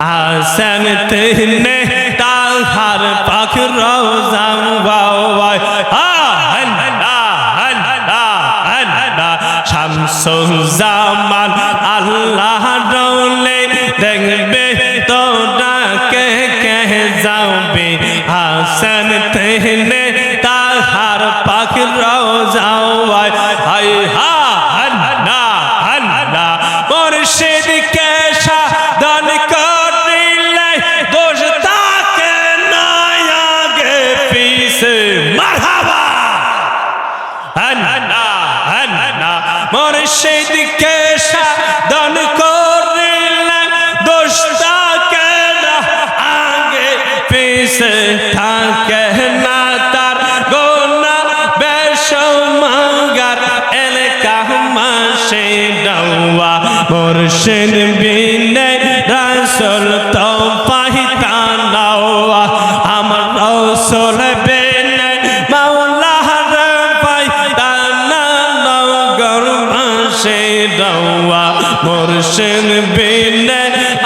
আসন তেহনে তাহার পাখ রোজাম বাওয়াই আল্লাহ আল্লাহ আল্লাহ ডলে দেখবে তো ডাকে কে যাবে হাসন তেহনে তাহার পাখ রোজাওয়াই মুর্শিদ কে সাধন করিলে দোষটা তাকে আগে পিছে থাকে না তার গোনা বেশ মাঙ্গার এলাকা মাসে ডাওয়া মুর্শিদ মুর্শিদ বিনে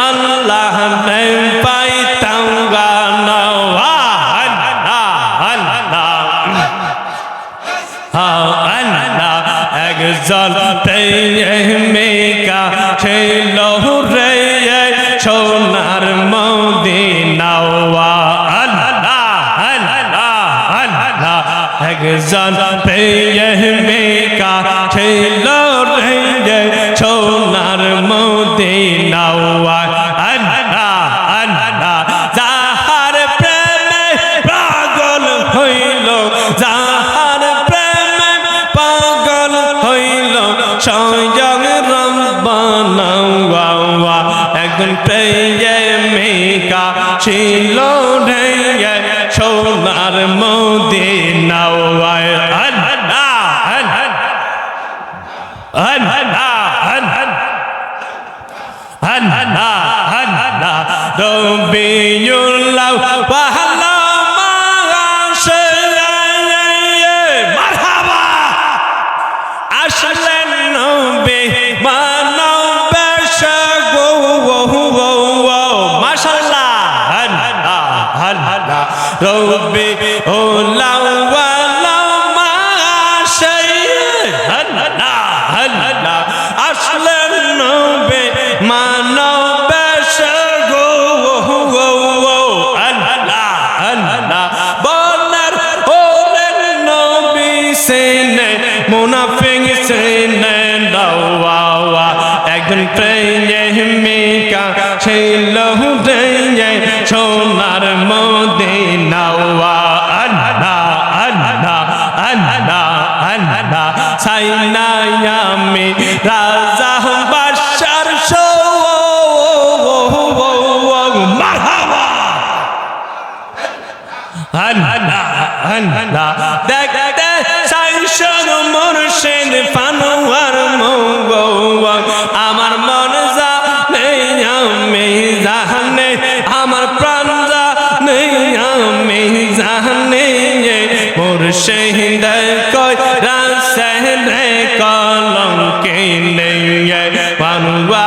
আল্লাহ নে পাইতা গানাওয়া আল্লাহ আল্লাহ আল্লাহ, একজন প্রেমিকা ছিল রে, সোনার মদিনাওয়া। আল্লাহ আল্লাহ আল্লাহ, একজন প্রেমিকা ছিল ছিল সোনার আল্লাহ রবিউল্লাহ মাশে মারহাবা আসলেন নবী নবী দেখতে সাইশন মুর্শিদ ফানোয়ার মৌগো আমার মন জানে, আমি জানে, আমার প্রাণ জানে, আমি জানে মুর্শিদ কই রাসে কলঙ্কে নেই। পানুয়া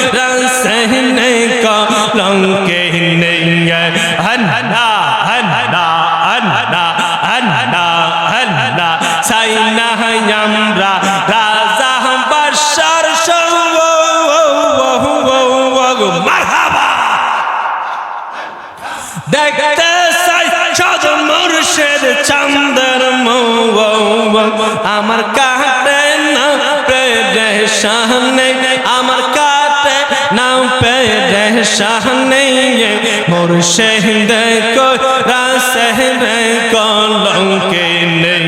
আকাশের চান্দার আমার কাটে না পেরে সামনে আমার কাটে না পেরে সামনে মোর সেহদ কোরা সেহদ কলঙ্কে নেই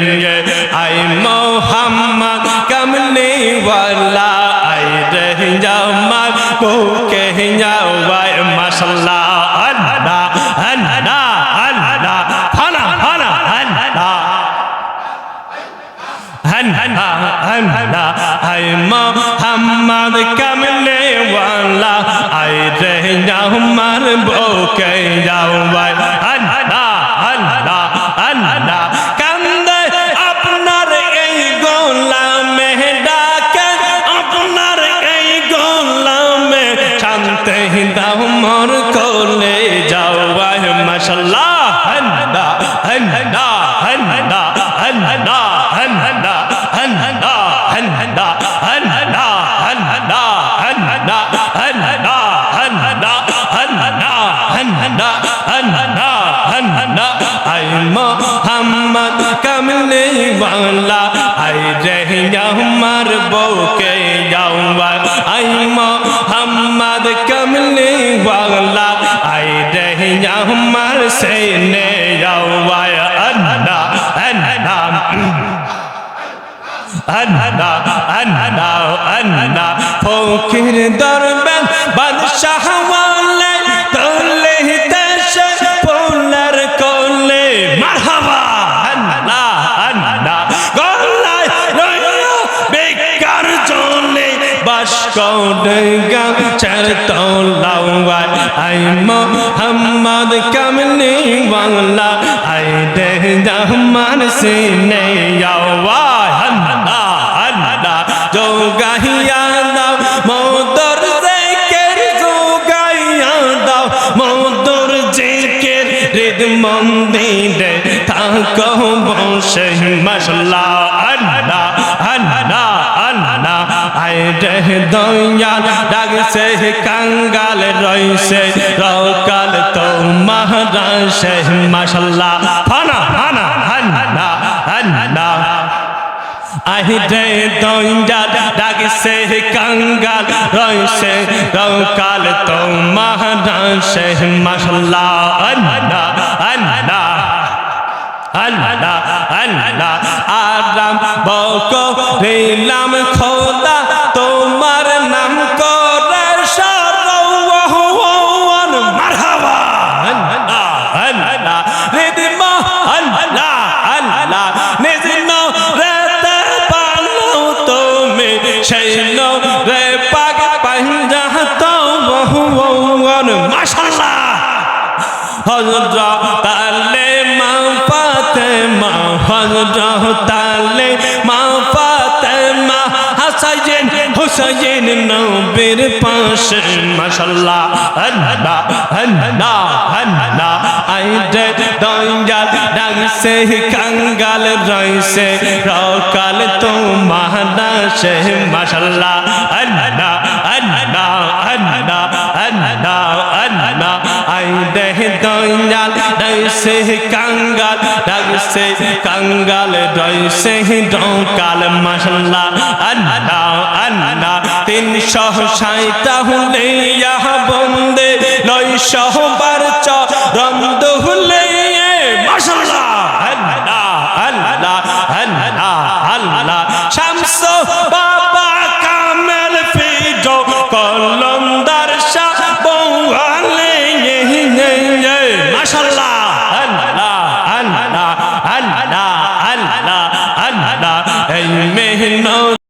আই মোহাম্মদ কমলে ওয়ালা, আই রহ যাও মা কো কে যাও মাশাল্লাহ। बाद कमले वाला आए रह जाऊँ मर बो के जाऊँ भाई বাংলা। আই রে আমার বউকে যাওয়া আই মোহাম্মদ কমলি বাংলা। আই রে আমার সেনে যাওয়া আন্না আন্না আন্না আন্না আন্না। ফকির দরবেন বাদশাহ ga char to lao wai ai muhammad kamni wala ai de rahman sine ya wa hanna hanna jo gahiya na modur zikr jo gahiya da modur zikr rid mandine ta ko bo shay mashallah allah রে দয়াল ডাকছে কাঙ্গাল রইছে রকাল তো মহারাশে মাশাল্লাহ। ফানা ফানা Hannah Hannah আহিরে দঞ্জাল ডাকছে কাঙ্গাল রইছে রকাল তো মহারাশে মাশাল্লাহ। আন্না আন্না আল্লাহ আল্লাহ আরাম বকো রিলাম খোদা হজরা তালে মা পাতে মা হজরা তালে মা পাতে মা হাসাইন হুসাইন নবীর পাশে মাশাল্লাহ হন্না হন্না হন্না আইডে দঞ্জাল ডাকছে, কাঙ্গাল রইছে রকাল তোমার দাসে মাশাল্লাহ হন্না দেহ দৈনাল দৈসে কাঙ্গাল দৈসে কাঙ্গাল দৈসে ডঙ্কাল মশলা আন্না আন্না তিন সহ সাইতা সাঁইতা ইয়াহ বন্দে, নয়শো বার চরম